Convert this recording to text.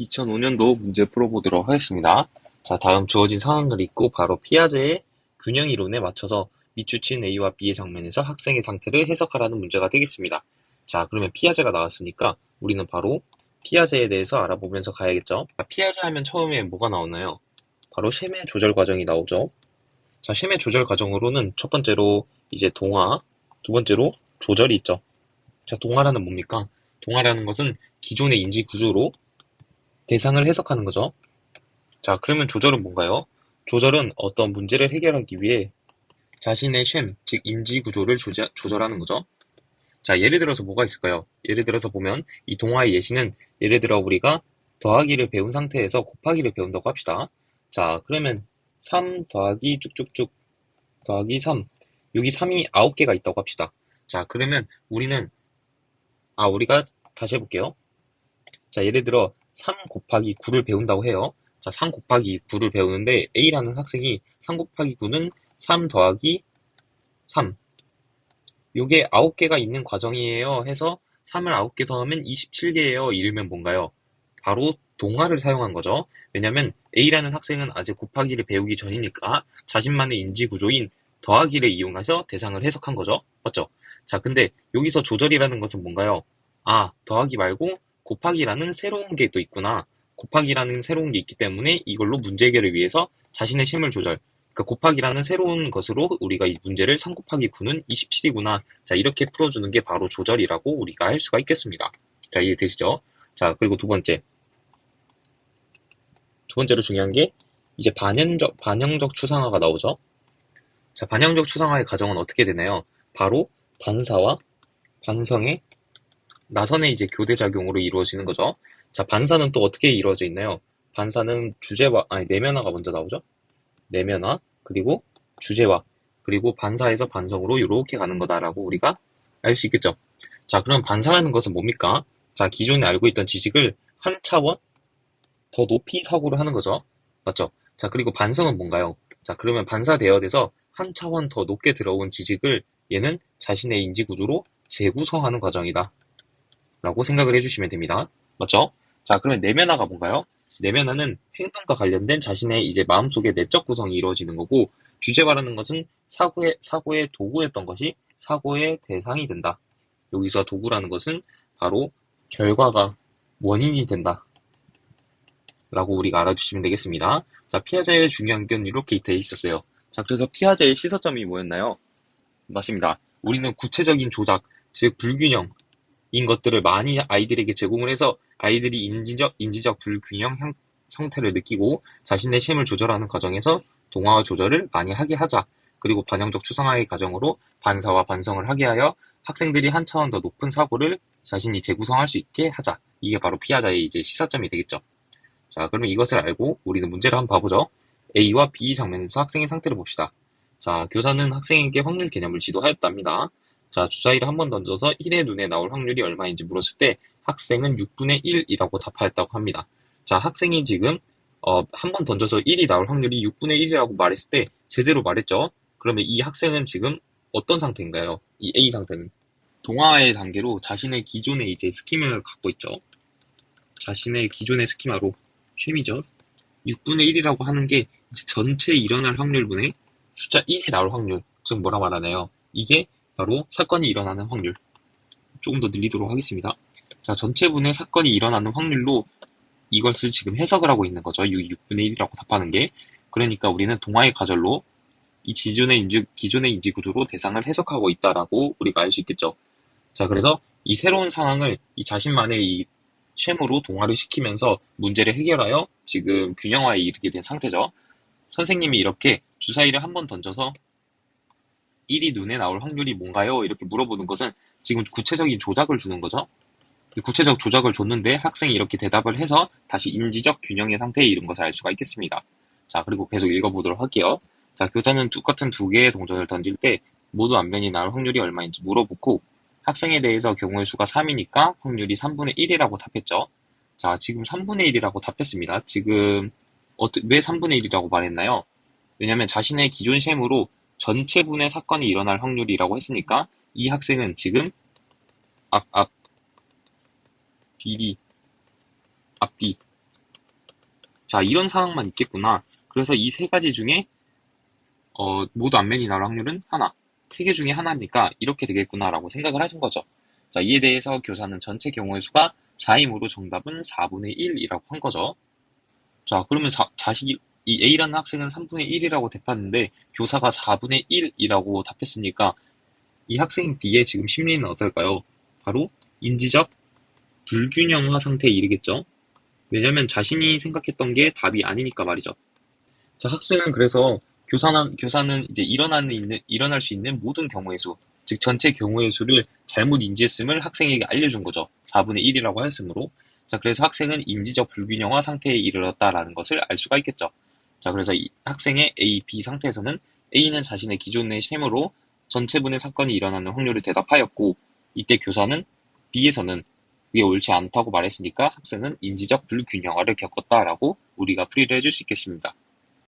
2005년도 문제 풀어보도록 하겠습니다. 자, 다음 주어진 상황을 읽고 바로 피아제의 균형 이론에 맞춰서 밑줄친 A와 B의 장면에서 학생의 상태를 해석하라는 문제가 되겠습니다. 자, 그러면 피아제가 나왔으니까 우리는 바로 피아제에 대해서 알아보면서 가야겠죠. 자, 피아제 하면 처음에 뭐가 나오나요? 바로 셈의 조절 과정이 나오죠. 자, 셈의 조절 과정으로는 첫 번째로 이제 동화, 두 번째로 조절이 있죠. 자, 동화라는 뭡니까? 동화라는 것은 기존의 인지 구조로 대상을 해석하는 거죠. 자, 그러면 조절은 뭔가요? 조절은 어떤 문제를 해결하기 위해 자신의 셈, 즉 인지 구조를 조절, 조절하는 거죠. 자, 예를 들어서 뭐가 있을까요? 예를 들어서 보면 이 동화의 예시는 예를 들어 우리가 더하기를 배운 상태에서 곱하기를 배운다고 합시다. 자, 그러면 3 더하기 쭉쭉쭉 더하기 3 여기 3이 9개가 있다고 합시다. 자, 그러면 우리는 아, 우리가 다시 해볼게요. 자, 예를 들어 3 곱하기 9를 배운다고 해요. 자, 3 곱하기 9를 배우는데 A라는 학생이 3 곱하기 9는 3 더하기 3. 요게 9개가 있는 과정이에요 해서 3을 9개 더하면 27개예요. 이러면 뭔가요? 바로 동화를 사용한 거죠. 왜냐면 A라는 학생은 아직 곱하기를 배우기 전이니까 자신만의 인지 구조인 더하기를 이용해서 대상을 해석한 거죠. 맞죠? 자, 근데 여기서 조절이라는 것은 뭔가요? 아, 더하기 말고 곱하기라는 새로운 게 또 있구나. 곱하기라는 새로운 게 있기 때문에 이걸로 문제 해결을 위해서 자신의 셈을 조절. 그러니까 곱하기라는 새로운 것으로 우리가 이 문제를 3 곱하기 9는 27이구나. 자, 이렇게 풀어주는 게 바로 조절이라고 우리가 할 수가 있겠습니다. 자, 이해되시죠? 자, 그리고 두 번째. 두 번째로 중요한 게 이제 반영적, 반영적 추상화가 나오죠. 자, 반영적 추상화의 과정은 어떻게 되나요? 바로 반사와 반성의 나선의 이제 교대 작용으로 이루어지는 거죠. 자, 반사는 또 어떻게 이루어져 있나요? 반사는 주제와, 아니, 내면화가 먼저 나오죠? 내면화, 그리고 주제와, 그리고 반사에서 반성으로 이렇게 가는 거다라고 우리가 알 수 있겠죠. 자, 그럼 반사라는 것은 뭡니까? 자, 기존에 알고 있던 지식을 한 차원 더 높이 사고를 하는 거죠. 맞죠? 자, 그리고 반성은 뭔가요? 자, 그러면 반사 대여돼서 한 차원 더 높게 들어온 지식을 얘는 자신의 인지 구조로 재구성하는 과정이다. 라고 생각을 해주시면 됩니다. 맞죠? 자, 그러면 내면화가 뭔가요? 내면화는 행동과 관련된 자신의 이제 마음속의 내적 구성이 이루어지는 거고, 주제화라는 것은 사고의, 사고의 도구였던 것이 사고의 대상이 된다. 여기서 도구라는 것은 바로 결과가 원인이 된다. 라고 우리가 알아주시면 되겠습니다. 자, 피아제의 중요한 건 이렇게 돼 있었어요. 자, 그래서 피아제의 시사점이 뭐였나요? 맞습니다. 우리는 구체적인 조작, 즉 불균형, 인 것들을 많이 아이들에게 제공을 해서 아이들이 인지적, 인지적 불균형 형, 상태를 느끼고 자신의 셈을 조절하는 과정에서 동화와 조절을 많이 하게 하자. 그리고 반영적 추상화의 과정으로 반사와 반성을 하게 하여 학생들이 한 차원 더 높은 사고를 자신이 재구성할 수 있게 하자. 이게 바로 피아자의 이제 시사점이 되겠죠. 자, 그러면 이것을 알고 우리는 문제를 한번 봐보죠. A와 B 장면에서 학생의 상태를 봅시다. 자, 교사는 학생에게 확률 개념을 지도하였답니다. 자, 주사위를 한 번 던져서 1의 눈에 나올 확률이 얼마인지 물었을 때 학생은 6분의 1이라고 답하였다고 합니다. 자, 학생이 지금 어, 한 번 던져서 1이 나올 확률이 6분의 1이라고 말했을 때 제대로 말했죠. 그러면 이 학생은 지금 어떤 상태인가요? 이 A 상태는 동화의 단계로 자신의 기존의 이제 스키마를 갖고 있죠. 자신의 기존의 스키마로 쉐미죠. 6분의 1이라고 하는 게 전체 일어날 확률분의 숫자 1이 나올 확률, 즉 뭐라 말하나요? 이게 바로 사건이 일어나는 확률. 조금 더 늘리도록 하겠습니다. 자, 전체분의 사건이 일어나는 확률로 이것을 지금 해석을 하고 있는 거죠. 6, 분의 1이라고 답하는 게. 그러니까 우리는 동화의 가절로 이 기존의 인지, 기존의 인지 구조로 대상을 해석하고 있다라고 우리가 알 수 있겠죠. 자, 그래서 이 새로운 상황을 이 자신만의 이 셈으로 동화를 시키면서 문제를 해결하여 지금 균형화에 이르게 된 상태죠. 선생님이 이렇게 주사위를 한 번 던져서 1이 눈에 나올 확률이 뭔가요? 이렇게 물어보는 것은 지금 구체적인 조작을 주는 거죠. 구체적 조작을 줬는데 학생이 이렇게 대답을 해서 다시 인지적 균형의 상태에 이른 것을 알 수가 있겠습니다. 자, 그리고 계속 읽어보도록 할게요. 자, 교사는 똑같은 두 개의 동전을 던질 때 모두 안면이 나올 확률이 얼마인지 물어보고 학생에 대해서 경우의 수가 3이니까 확률이 3분의 1이라고 답했죠. 자, 지금 3분의 1이라고 답했습니다. 지금 왜 3분의 1이라고 말했나요? 왜냐하면 자신의 기존 셈으로 전체분의 사건이 일어날 확률이라고 했으니까 이 학생은 지금 앞, 앞, 뒤뒤, 앞뒤 자, 이런 상황만 있겠구나. 그래서 이 세 가지 중에 어, 모두 안면이 나올 확률은 하나. 세 개 중에 하나니까 이렇게 되겠구나라고 생각을 하신 거죠. 자, 이에 대해서 교사는 전체 경우의 수가 4이므로 정답은 4분의 1이라고 한 거죠. 자, 그러면 자, 자식이 이 A라는 학생은 3분의 1이라고 답했는데 교사가 4분의 1이라고 답했으니까 이 학생 B의 지금 심리는 어떨까요? 바로 인지적 불균형화 상태에 이르겠죠. 왜냐면 자신이 생각했던 게 답이 아니니까 말이죠. 자, 학생은 그래서 교사는, 교사는 이제 일어나는, 있는, 일어날 수 있는 모든 경우의 수, 즉 전체 경우의 수를 잘못 인지했음을 학생에게 알려준 거죠. 4분의 1이라고 하였으므로. 자, 그래서 학생은 인지적 불균형화 상태에 이르렀다라는 것을 알 수가 있겠죠. 자, 그래서 이 학생의 A, B 상태에서는 A는 자신의 기존의 셈으로 전체분의 사건이 일어나는 확률을 대답하였고, 이때 교사는 B에서는 그게 옳지 않다고 말했으니까 학생은 인지적 불균형화를 겪었다라고 우리가 풀이를 해줄 수 있겠습니다.